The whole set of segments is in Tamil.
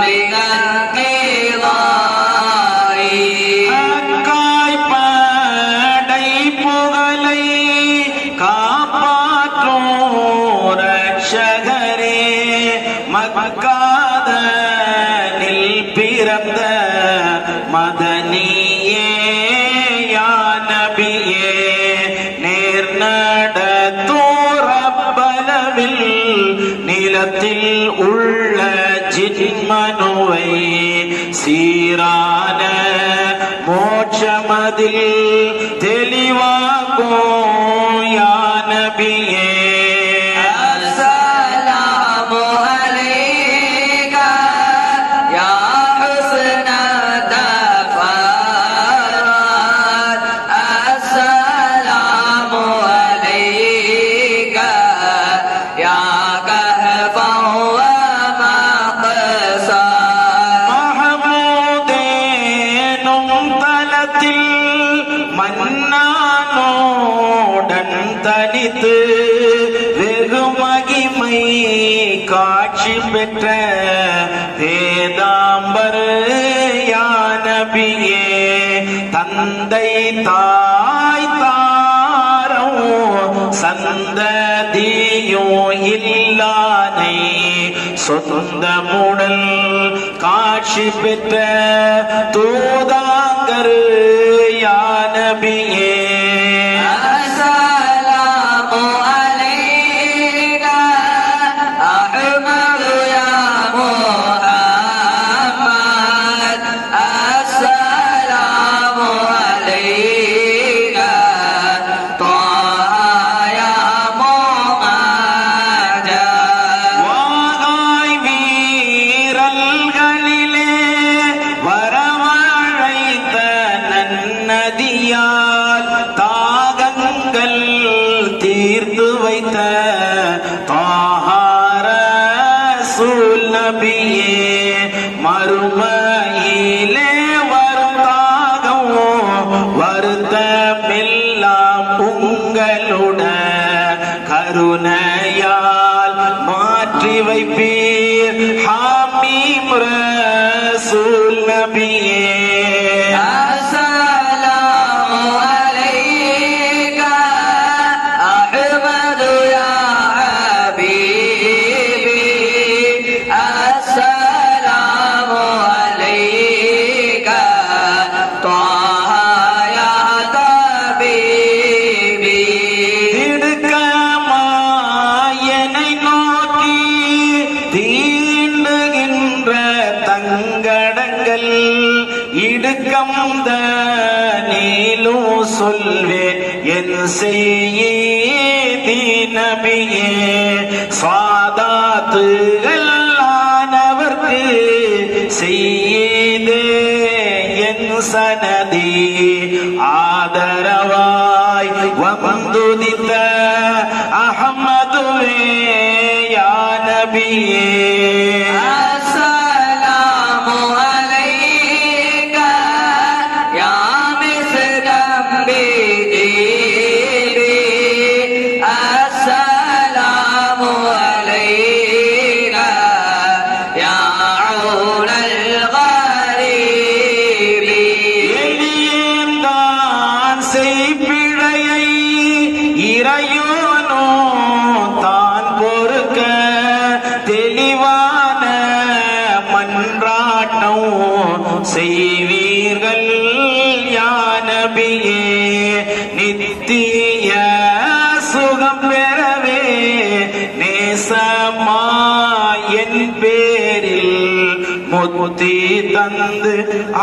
Amém. பெற்ற தேதாம்பர் யானபியே தந்தை தாய் தாரம் சந்ததியோ இல்லானை சொந்தமுடன் காட்சி பெற்ற தூதாங்கரு செய்து வைத்த സയ്യീദി നബിയെ സ്വാദാത്തുകൾ ആനവർക്ക് സയ്യീദേ എൻ സനദി ആദര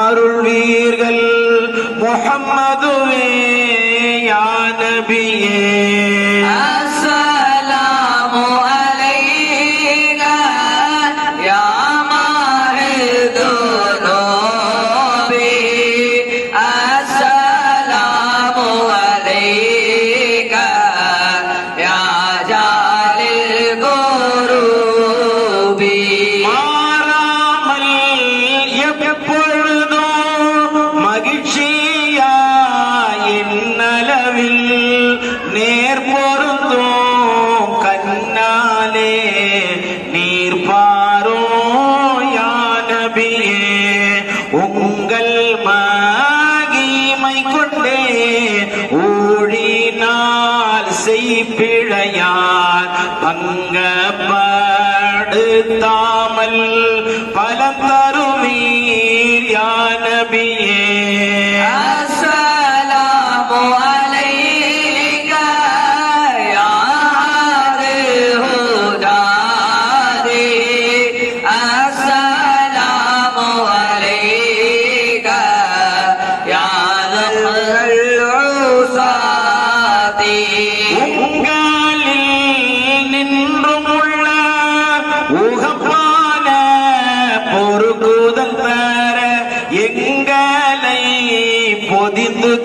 அருள்வீர்கள். முகம்மதுவே யா மகள் மகிமை கொண்டே ஊழினால் செய்பிழையார் பங்கப்ப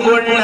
கொள்ள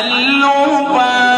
اللوبان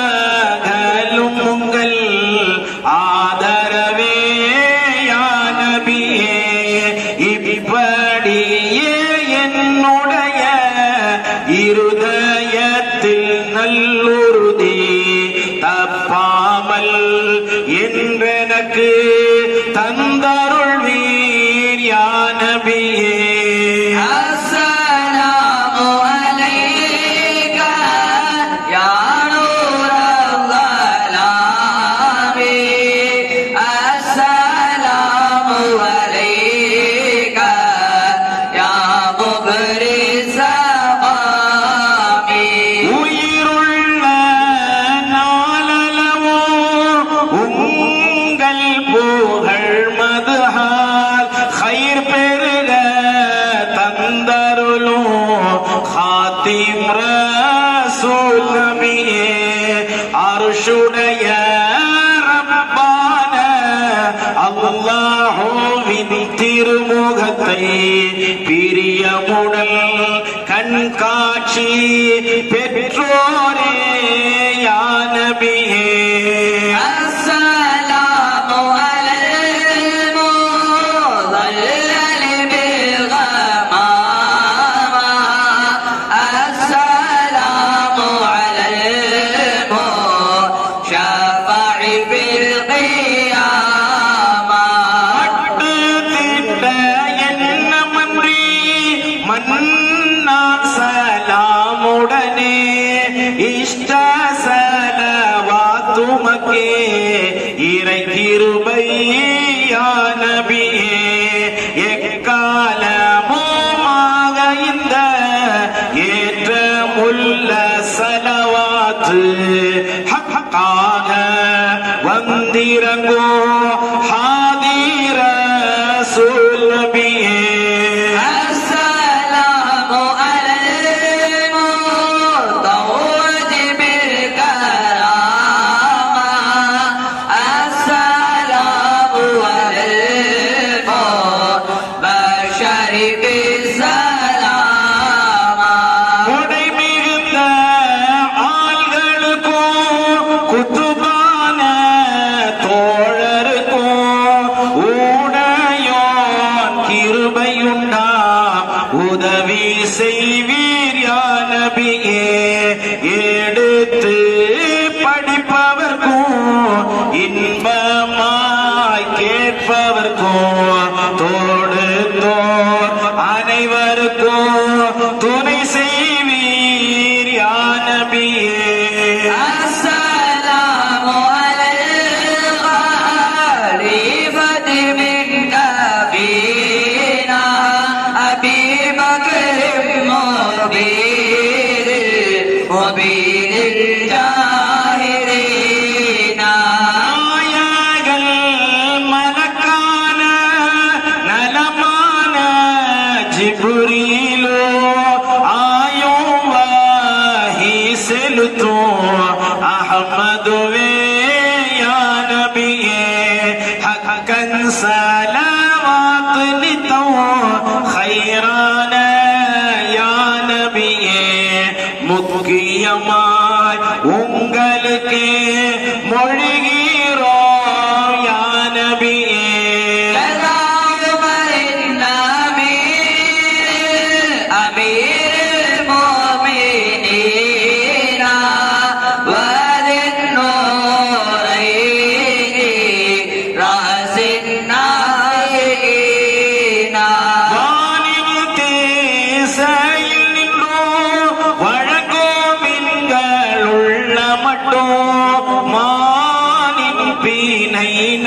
la la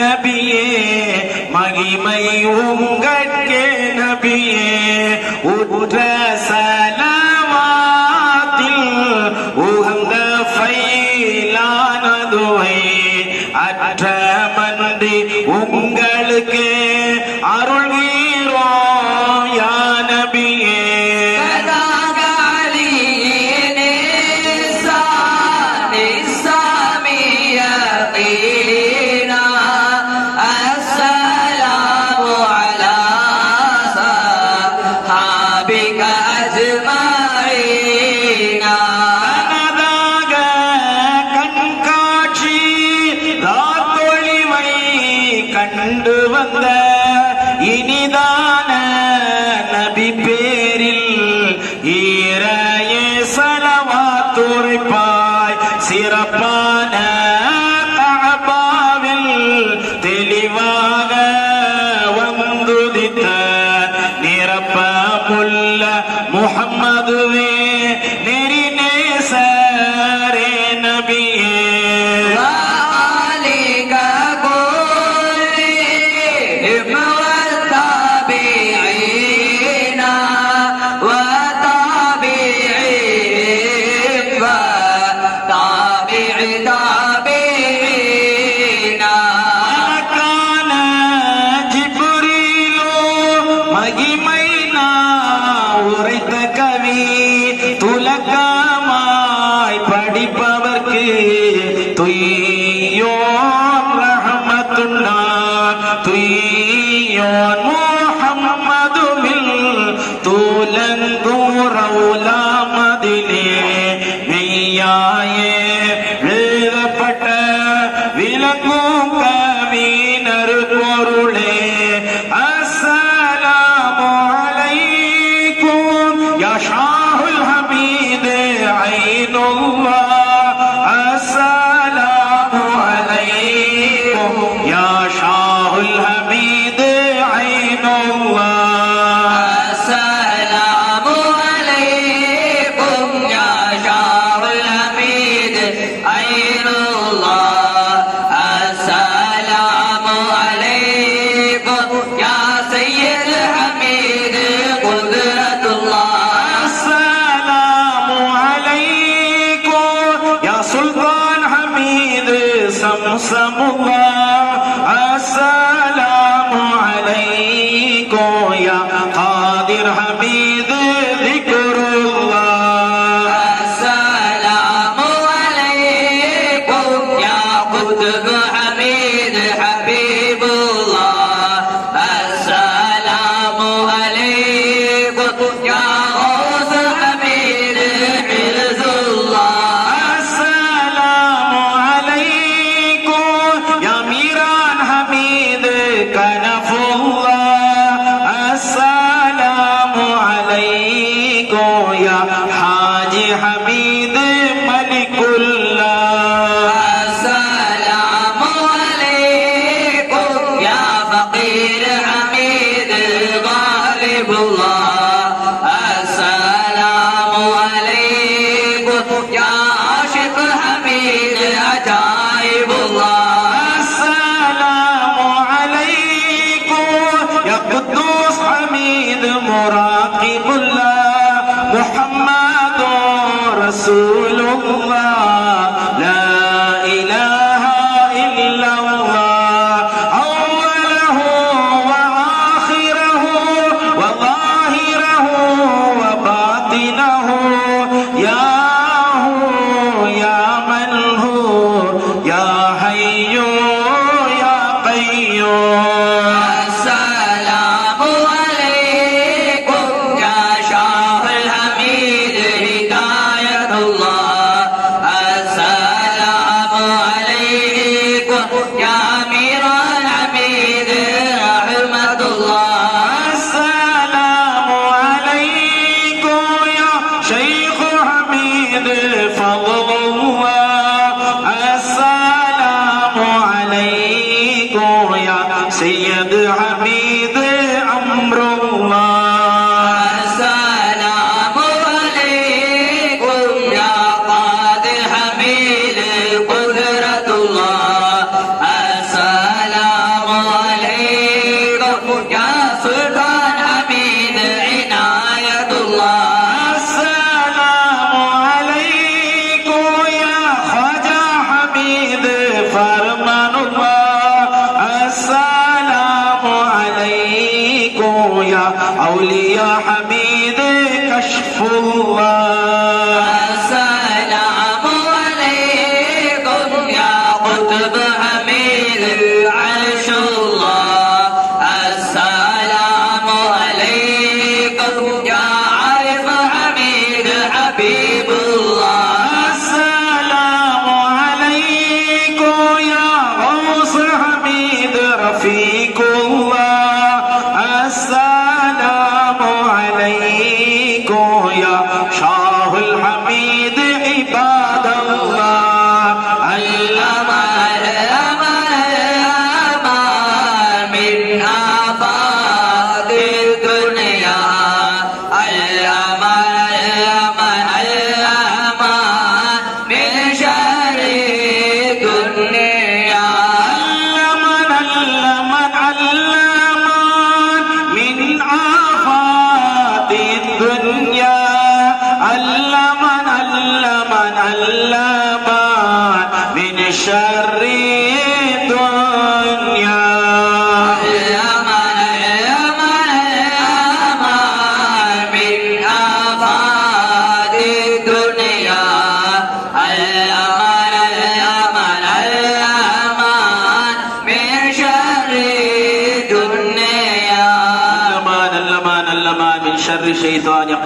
நபியே மகிமை உங்கட்கே நபியே உற்ற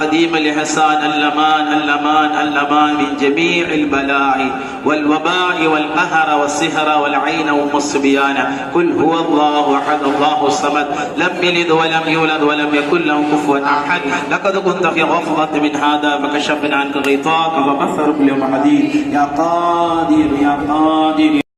قديم الإحسان اللمان اللمان اللمان من جميع البلاء والوباء والقهر والسهر والعين والصبيان قل هو الله أحد الله الصمد. لم يلد ولم يولد ولم يكن له كفوا أحد. لقد كنت في غفلة من هذا فكشفنا عنك غطاءك فبصرك اليوم حديد. يا قادر يا قادر.